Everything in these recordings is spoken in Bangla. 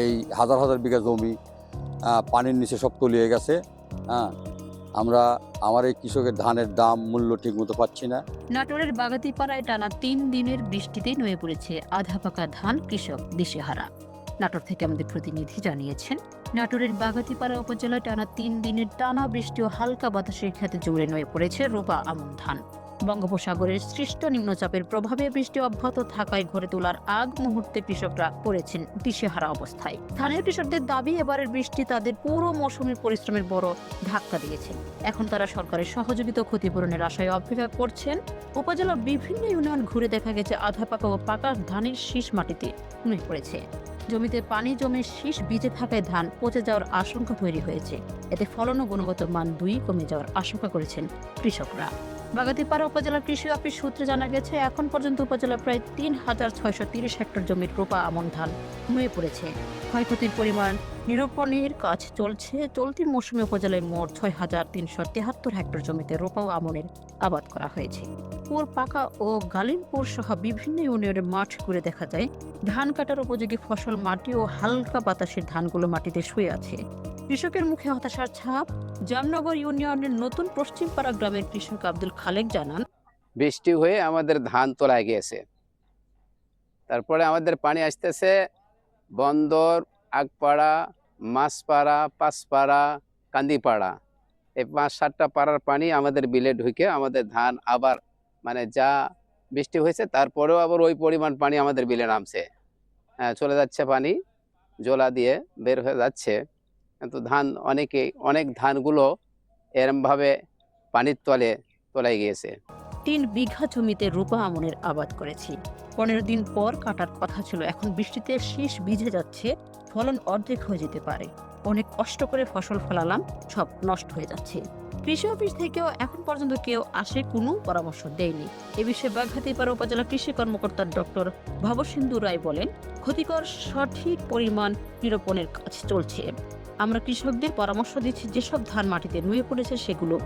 এই হাজার হাজার বিঘা জমি পানির নিচে সব তলিয়ে গেছে হ্যাঁ। আমরা, আমার এই কৃষকের ধানের দাম, মূল্য ঠিক মতো পাচ্ছি না। নাটোরের বাগাতিপাড়ায় টানা তিন দিনের বৃষ্টিতে নয়ে পড়েছে আধা পাকা ধান কৃষক দিশেহারা। নাটোর থেকে আমাদের প্রতিনিধি জানিয়েছেন, নাটোরের বাগাতিপাড়া উপজেলায় টানা তিন দিনের টানা বৃষ্টি ও হালকা বাতাসের খেতে জুড়ে নয়ে পড়েছে রোপা আমন ধান। বঙ্গোপসাগরের সৃষ্ট নিম্নচাপের প্রভাবে বৃষ্টি অব্যাহত থাকায় ঘরে তোলার আগ মুহূর্তে কৃষকরা পড়েছেন দিশেহারা অবস্থায়। স্থানীয় কৃষকদের দাবি, এবারের বৃষ্টি তাদের পুরো মৌসুমের পরিশ্রমের বড় ধাক্কা দিয়েছে। এখন তারা সরকারের সহযোগিতা ক্ষতিপূরণের আশায় অপেক্ষা করছেন। উপজেলার বিভিন্ন ইউনিয়ন ঘুরে দেখা গেছে আধা পাকা ও পাকা ধানের শীষ মাটিতে নুয়ে পড়েছে। জমিতে পানি জমে শীষ ভিজে থাকায় ধান পচে যাওয়ার আশঙ্কা তৈরি হয়েছে। এতে ফলন ও গুণগত মান দুই কমে যাওয়ার আশঙ্কা করেছেন কৃষকরা। বাগাতিপাড়া উপজেলার কৃষি অফিস সূত্রে জানা গেছে, এখন পর্যন্ত উপজেলা প্রায় তিন হাজার ছয়শো তিরিশ হেক্টর জমির রোপা আমন ধান নুয়ে পড়েছে। ক্ষয়ক্ষতির পরিমাণ নিরূপণের কাজ চলছে। চলতি মৌসুমে উপজেলায় মোট ছয় হাজার তিনশো তেহাত্তর হেক্টর জমিতে রোপা ও আমনের আবাদ করা হয়েছে। পুর পাকা ও গালিমপুর সহ বিভিন্ন ইউনিয়নের মাঠ ঘুরে দেখা যায়, ধান কাটার উপযোগী ফসল মাটি ও হালকা বাতাসের ধানগুলো মাটিতে শুয়ে আছে। কৃষকের মুখে হতাশার ছাপ, জামনগর ইউনিয়নের নতুন পশ্চিমপাড়া গ্রামের কৃষক আব্দুল খালেক জানান, বৃষ্টি হয়ে আমাদের ধান তোলায় গিয়েছে। তারপরে আমাদের পানি আসতেছে বন্দর, আগপাড়া, মাছপাড়া, পাঁচপাড়া, কান্দিপাড়া। এই পাঁচ সাতটা পাড়ার পানি আমাদের বিলে ঢুকে আমাদের ধান আবার মানে যা বৃষ্টি হয়েছে, তারপরেও আবার ওই পরিমাণ পানি আমাদের বিলে নামছে। হ্যাঁ চলে যাচ্ছে পানি, জোলা দিয়ে বের হয়ে যাচ্ছে। কিন্তু ধান অনেকে, অনেক ধানগুলো এরমভাবে পানির তলে তোলাই গিয়েছে। তিন বিঘা জমিতে রূপা আমনের আবাদ করেছি। পনেরো দিন পর কাটার কথা ছিল, এখন বৃষ্টিতে শীষ ভিজে যাচ্ছে, ফলন অর্ধেক হয়ে যেতে পারে। অনেক কষ্ট করে ফসল ফলালাম, সব নষ্ট হয়ে যাচ্ছে। কৃষি অফিস থেকেও এখন পর্যন্ত কেউ আসে কোনো পরামর্শ দেয়নি। এ বিষয়ে বাঘাতিপাড়া উপজেলা কৃষি কর্মকর্তা ডক্টর ভবসিন্ধু রায় বলেন, ক্ষতিকর সঠিক পরিমাণ নিরূপণের কাজ চলছে। আমরা কৃষকদের পরামর্শ দিচ্ছি যেসব ধান মাটিতে নুয়ে পড়েছে সেগুলো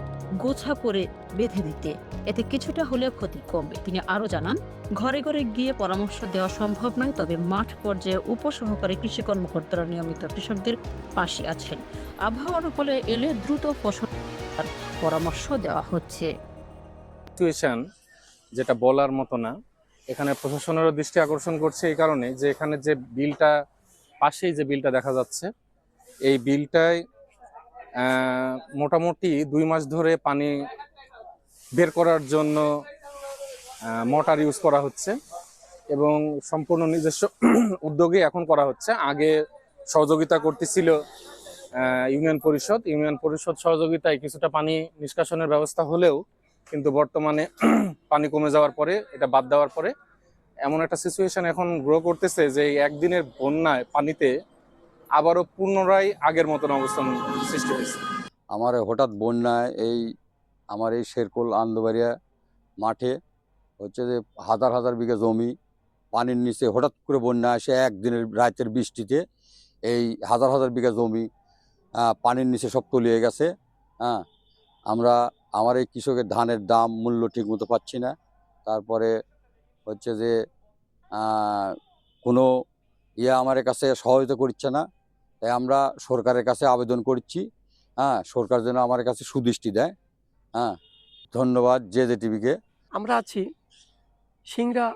গোছা করে বেঁধে দিতে এতে কিছুটা হলেও ক্ষতি কমবে। তিনি আরও জানান, ঘরে ঘরে গিয়ে পরামর্শ দেওয়া সম্ভব নয়, তবে মাঠ পর্যায়ে উপসহকারী কৃষি কর্মকর্তারা নিয়মিত কৃষকদের পাশে আছেন। আবহাওয়ার ফলে এলে দ্রুত ফসল পরামর্শ দেওয়া হচ্ছে। সিচুয়েশন যেটা বলার মতো না, এখানে প্রশাসনেরও দৃষ্টি আকর্ষণ করছে এই কারণে যে এখানে যে বিলটা, পাশেই যে বিলটা দেখা যাচ্ছে এই বিলটায় মোটামুটি দুই মাস ধরে পানি বের করার জন্য মোটর ইউজ করা হচ্ছে এবং সম্পূর্ণ নিজস্ব উদ্যোগে এখন করা হচ্ছে। আগে সহযোগিতা করতেছিল ইউনিয়ন পরিষদ। ইউনিয়ন পরিষদ সহযোগিতায় কিছুটা পানি নিষ্কাশনের ব্যবস্থা হলেও কিন্তু বর্তমানে পানি কমে যাওয়ার পরে, এটা বাদ দেওয়ার পরে এমন একটা সিচুয়েশন এখন গ্রো করতেছে যে একদিনের বন্যায় পানিতে আবারও পুনরায় আগের মতন অবস্থান সৃষ্টি হয়েছে। আমার হঠাৎ বন্যায় এই, আমার এই শেরকোল আন্দোবাড়িয়া মাঠে হচ্ছে যে হাজার হাজার বিঘা জমি পানির নিচে হঠাৎ করে বন্যা আসে একদিনের রাতের বৃষ্টিতে এই হাজার হাজার বিঘা জমি পানির নিচে সব তলিয়ে গেছে হ্যাঁ আমরা, আমার এই কৃষকের ধানের দাম মূল্য ঠিক মতো পাচ্ছি না। তারপরে হচ্ছে যে কোনো ইয়ে আমার কাছে সহায়তা করছে না। তাই আমরা সরকারের কাছে আবেদন করছি। হ্যাঁ সরকার যেন আমার কাছে সুদৃষ্টি দেয়। হ্যাঁ ধন্যবাদ জে জে টিভিকে আমরা আছি সিংড়া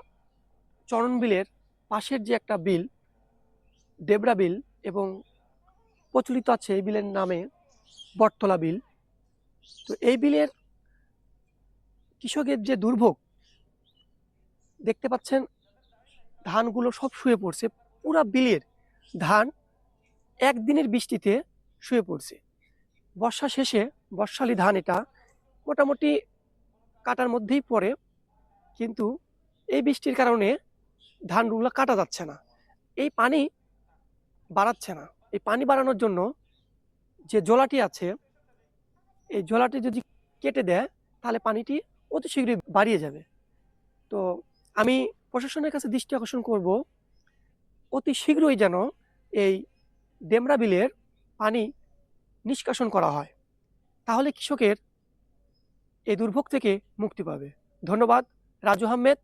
চরণ বিলের পাশের যে একটা বিল ডেবরা বিল এবং প্রচলিত আছে এই বিলের নামে বটতলা বিল। তো এই বিলের কৃষকের যে দুর্ভোগ, দেখতে পাচ্ছেন, ধানগুলো সব শুয়ে পড়ছে। পুরা বিলের ধান একদিনের বৃষ্টিতে শুয়ে পড়ছে। বর্ষা শেষে বর্ষালি ধান এটা মোটামুটি কাটার মধ্যেই পড়ে, কিন্তু এই বৃষ্টির কারণে ধানগুলো কাটা যাচ্ছে না। এই পানি বাড়াচ্ছে না। এই পানি বাড়ানোর জন্য যে জলাটি আছে, এই জলাটি যদি কেটে দেয়, তাহলে পানিটি অতি শীঘ্রই বাড়িয়ে যাবে। তো আমি প্রশাসনের কাছে দৃষ্টি আকর্ষণ করব, অতি শীঘ্রই যেন এই ডেমরা বিলের পানি নিষ্কাশন করা হয়। তাহলে কৃষকের এই দুর্ভোগ থেকে মুক্তি পাবে। ধন্যবাদ, রাজু আহমেদ।